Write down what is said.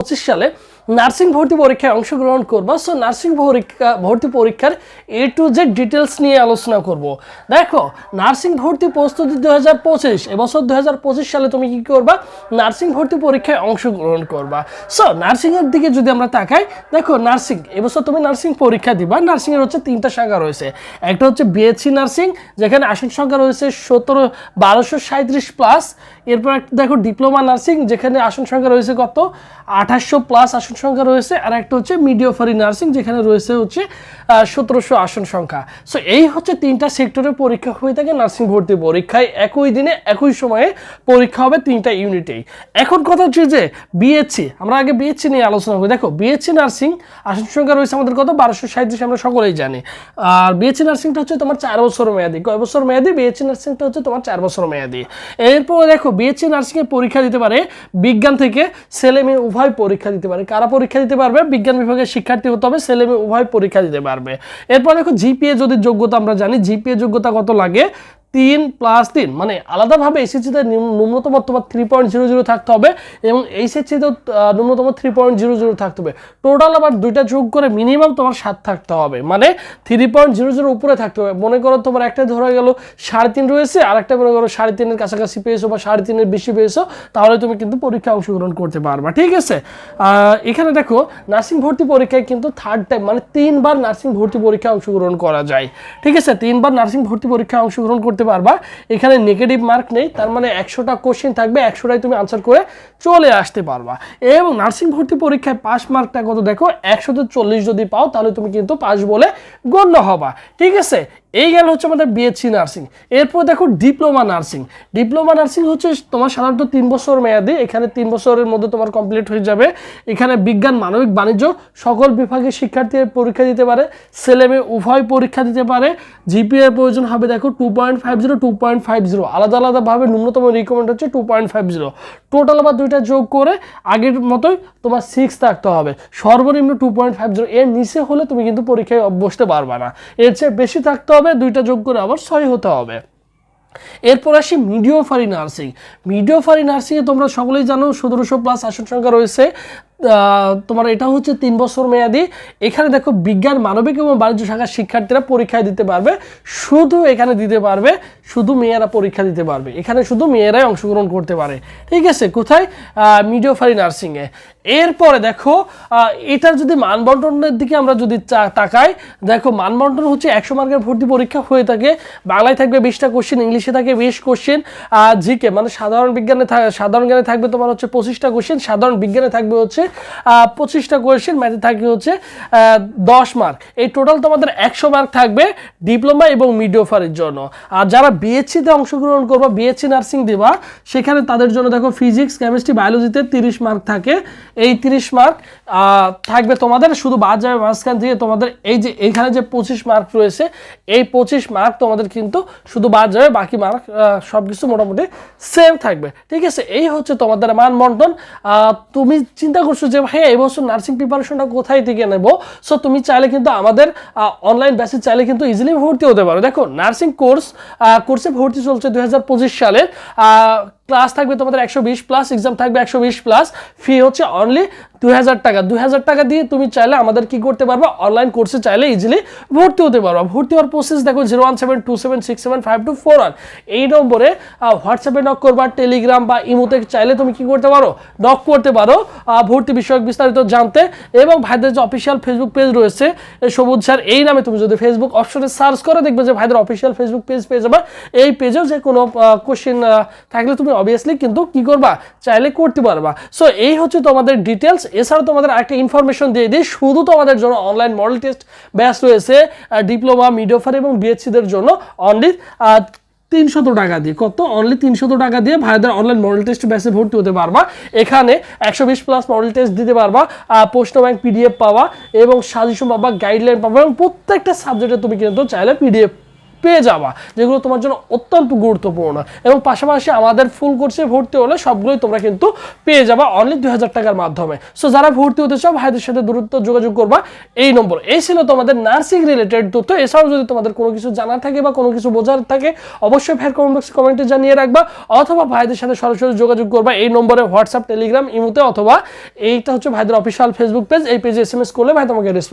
পঁচিশ সালে নার্সিং ভর্তি পরীক্ষায় অংশগ্রহণ করবা। সো নার্সিং পরীক্ষা, ভর্তি পরীক্ষার এ টু জেড ডিটেলস নিয়ে আলোচনা করব। দেখো, নার্সিং ভর্তি প্রস্তুতি দু হাজার পঁচিশ, এবছর দু হাজার পঁচিশ সালে তুমি কি করবা? নার্সিং ভর্তি পরীক্ষায় অংশগ্রহণ করবা। সো নার্সিংয়ের দিকে যদি আমরা তাকাই, দেখো, নার্সিং, এবছর তুমি নার্সিং পরীক্ষা দিবা। নার্সিংয়ের হচ্ছে তিনটা শাখা রয়েছে। একটা হচ্ছে বিএসসি নার্সিং, যেখানে আসন সংখ্যা রয়েছে সতেরো, বারোশো সাঁত্রিশ প্লাস এরপর একটা, দেখো, ডিপ্লোমা নার্সিং, যেখানে আসন সংখ্যা রয়েছে কত? আঠাশশো প্লাস আসন সংখ্যা রয়েছে, আর একটা হচ্ছে মিডিওফারি নার্সিং, যেখানে রয়েছে হচ্ছে সতেরোশো আসন সংখ্যা। সো এই হচ্ছে তিনটা সেক্টরের পরীক্ষা হয়ে থাকে নার্সিং ভর্তি পরীক্ষায়। একই দিনে, একই সময়ে পরীক্ষা হবে তিনটা ইউনিটেই। এখন কথা হচ্ছে যে বিএসসি আমরা আগে বিএসসি নিয়ে আলোচনা করি। দেখো বিএসসি নার্সিং আসন সংখ্যা রয়েছে আমাদের কত? বারোশো সাঁত্রিশ আমরা সকলেই জানি। আর বিএসসি নার্সিংটা হচ্ছে তোমার চার বছর মেয়াদি। কয় বছর মেয়াদি? বিএসসি নার্সিংটা হচ্ছে তোমার চার বছর মেয়াদি। এরপর দেখো বিএসসি নার্সিংয়ে পরীক্ষা দিতে পারে বিজ্ঞান থেকে, ছেলে মেয়ে উভয় পরীক্ষা দিতে পারে। কারা পরীক্ষা দিতে পারবে, বিজ্ঞান বিভাগের শিক্ষার্থী হতে হবে, ছেলে মেয়ে উভয় পরীক্ষা দিতে পারবে। এরপর দেখো, জিপিএ যদি যোগ্যতা আমরা জানি, জিপিএ যোগ্যতা কত লাগে? তিন প্লাস তিন মানে আলাদাভাবে এসএসসিতে ন্যূনতম তোমার থ্রি পয়েন্ট জিরো জিরো থাকতে হবে এবং এইচএসসিতে ন্যূনতম থ্রি পয়েন্ট জিরো জিরো থাকতে হবে। টোটাল আবার দুইটা যোগ করে মিনিমাম তোমার সাত থাকতে হবে মানে থ্রি পয়েন্ট জিরো জিরো উপরে থাকতে হবে। মনে করো তোমার একটা ধরা গেল সাড়ে তিন রয়েছে আর একটা মনে করো সাড়ে তিনের কাছাকাছি পেয়েছ বা সাড়ে তিনের বেশি পেয়েছ, তাহলে তুমি কিন্তু পরীক্ষায় অংশগ্রহণ করতে পারবা, ঠিক আছে? এখানে দেখো নার্সিং ভর্তি পরীক্ষায় কিন্তু থার্ড টাইম মানে তিনবার নার্সিং ভর্তি পরীক্ষায় অংশগ্রহণ করা যায়, ঠিক আছে? তিনবার নার্সিং ভর্তি পরীক্ষায় অংশগ্রহণ করতে পারবা। এখানে নেগেটিভ মার্ক নেই, তার মানে একশোটা কোশ্চেন থাকবে, একশোটাই তুমি আনসার করে চলে আসতে পারবা। এবং নার্সিং ভর্তি পরীক্ষায় পাস মার্কটা কত দেখো? একশোতে চল্লিশ যদি পাও, তাহলে তুমি কিন্তু পাস বলে গণ্য হবা। ঠিক আছে? এই গেল হচ্ছে আমাদের বিএসসি নার্সিং এরপর দেখো ডিপ্লোমা নার্সিং ডিপ্লোমা নার্সিং হচ্ছে তোমার সাধারণত তিন বছর মেয়াদি, এখানে তিন বছরের মধ্যে তোমার কমপ্লিট হয়ে যাবে। এখানে বিজ্ঞান, মানবিক, বাণিজ্য, সকল বিভাগের শিক্ষার্থীরা পরীক্ষা দিতে পারে, ছেলে মেয়ে উভয় পরীক্ষা দিতে পারে। জিপিএ প্রয়োজন হবে দেখো two point five zero two point five zero আলাদা আলাদাভাবে ন্যূনতম রিকমেন্ড হচ্ছে two point five zero total আবার দুইটা যোগ করে আগের মতোই তোমার সিক্স থাকতে হবে। সর্বনিম্ন টু পয়েন্ট ফাইভ জিরো এর নিচে হলে তুমি কিন্তু পরীক্ষায় বসতে পারবে না। এর চেয়ে বেশি থাকতে হবে, দুইটা যোগ করে আবার ছয় হতে হবে। এরপর আসি মিডিওফারি নার্সিং। মিডিওফারি নার্সিংয়ে তোমরা সকলেই জানো সতেরোশো প্লাস আসন সংখ্যা রয়েছে। তোমার এটা হচ্ছে তিন বছর মেয়াদি। এখানে দেখো বিজ্ঞান, মানবিক এবং বাণিজ্য শাখার শিক্ষার্থীরা পরীক্ষায় দিতে পারবে। শুধু এখানে দিতে পারবে, শুধু মেয়েরা পরীক্ষা দিতে পারবে। এখানে শুধু মেয়েরাই অংশগ্রহণ করতে পারে। ঠিক আছে? কোথায়? মিডিওফারি নার্সিংয়ে এরপরে দেখো এটার যদি মানবন্টনের দিকে আমরা যদি তাকাই, দেখো মানবন্টন হচ্ছে একশো মার্কের ভর্তি পরীক্ষা হয়ে থাকে। বাংলায় থাকবে বিশটা কোশ্চেন ইংলিশে থাকে বিশ কোশ্চেন জিকে মানে সাধারণ বিজ্ঞানে সাধারণ জ্ঞানে থাকবে তোমার হচ্ছে পঁচিশটা কোশ্চেন সাধারণ বিজ্ঞানে থাকবে হচ্ছে পঁচিশটা কোয়েশ্চেন ম্যাথে থাকবে হচ্ছে দশ মার্ক এই টোটাল তোমাদের একশো মার্ক থাকবে ডিপ্লোমা এবং মিডিওফারের জন্য। আর যারা বিএসসিতে অংশগ্রহণ করব বিএসসি নার্সিং দেবা, সেখানে তাদের জন্য দেখো ফিজিক্স কেমিস্ট্রি বায়োলজিতে তিরিশ মার্ক থাকে। এই তিরিশ মার্ক থাকবে তোমাদের, শুধু বাদ যাবে মাঝখান থেকে তোমাদের এই যে, এইখানে যে পঁচিশ মার্ক রয়েছে, এই পঁচিশ মার্ক তোমাদের কিন্তু শুধু বাদ যাবে, বাকি মার্ক সব কিছু মোটামুটি সেম থাকবে। ঠিক আছে? এই হচ্ছে তোমাদের মান বন্টন তুমি চিন্তা করছ যে ভাই এবছর নার্সিং প্রিপারেশনটা কোথায় থেকে নেব? সো তুমি চাইলে কিন্তু আমাদের অনলাইন ব্যাসে চাইলে কিন্তু ইজিলি ভর্তি হতে পারো। দেখো নার্সিং কোর্স কোর্সে ভর্তি চলছে দুই সালের ক্লাস থাকবে তোমাদের একশো বিশ প্লাস এক্সাম থাকবে একশো বিশ প্লাস ফি হচ্ছে অনলি দুই হাজার টাকা। দুই হাজার টাকা দিয়ে তুমি চাইলে আমাদের কি করতে পারবা? অনলাইন কোর্সে চাইলে ইজিলি ভর্তি হতে পারবা। ভর্তি হওয়ার প্রসেস দেখো zero one seven two seven six seven five two four one এই নম্বরে হোয়াটসঅ্যাপে নক করবা টেলিগ্রাম বা ইমোতে চাইলে তুমি কি করতে পারো? নক করতে পারো ভর্তি বিষয়ক বিস্তারিত জানতে। এবং ভাইদের যে অফিসিয়াল ফেসবুক পেজ রয়েছে সবুজ স্যার, এই নামে তুমি যদি ফেসবুক অপশনে সার্চ করে, দেখবে যে ভাইদের অফিসিয়াল ফেসবুক পেজ পেয়ে যাবে। এই পেজেও যে কোনো কোশ্চেন থাকলে তুমি অবভিয়াসলি কিন্তু কি করবা? চাইলে করতে পারবা। সো এই হচ্ছে তোমাদের ডিটেলস এছাড়াও তোমাদের আরেকটা ইনফরমেশন দিয়ে দিই। শুধু তোমাদের জন্য অনলাইন মডেল টেস্ট ব্যাচ রয়েছে ডিপ্লোমা মিডিওফার এবং বিএসসিদের জন্য অনলি তিনশত টাকা দিয়ে। কত? অনলি তিনশত টাকা দিয়ে ভাইদের অনলাইন মডেল টেস্ট ব্যাচে ভর্তি হতে পারবা। এখানে একশো বিশ প্লাস মডেল টেস্ট দিতে পারবা প্রশ্ন ব্যাংক পিডিএফ পাওয়া এবং সাজেশন পাবা গাইডলাইন পাবা এবং প্রত্যেকটা সাবজেক্টে তুমি কিন্তু চাইলে পিডিএফ পেয়ে যাবা, যেগুলো তোমার জন্য অত্যন্ত গুরুত্বপূর্ণ। এবং পাশাপাশি আমাদের ফুল কোর্সে ভর্তি হলে সবগুলোই তোমরা কিন্তু পেয়ে যাবা অনলি দুই হাজার টাকার মাধ্যমে। সো যারা ভর্তি হতে চাও, ভাইদের সাথে দূরত্ব যোগাযোগ করবা এই নম্বর। এই ছিল তোমাদের নার্সিং রিলেটেড তথ্য। এছাড়াও যদি তোমাদের কোনো কিছু জানার থাকে বা কোনো কিছু বোঝার থাকে, অবশ্যই ভাইয়ের কমেন্ট বক্সে কমেন্টে জানিয়ে রাখবা। অথবা ভাইদের সাথে সরাসরি যোগাযোগ করবা এই নম্বরে হোয়াটসঅ্যাপ টেলিগ্রাম ইমুতে অথবা এইটা হচ্ছে ভাইদের অফিসিয়াল ফেসবুক পেজ এই পেজে এস এম এস করলে ভাই তোমাকে রেসপন্স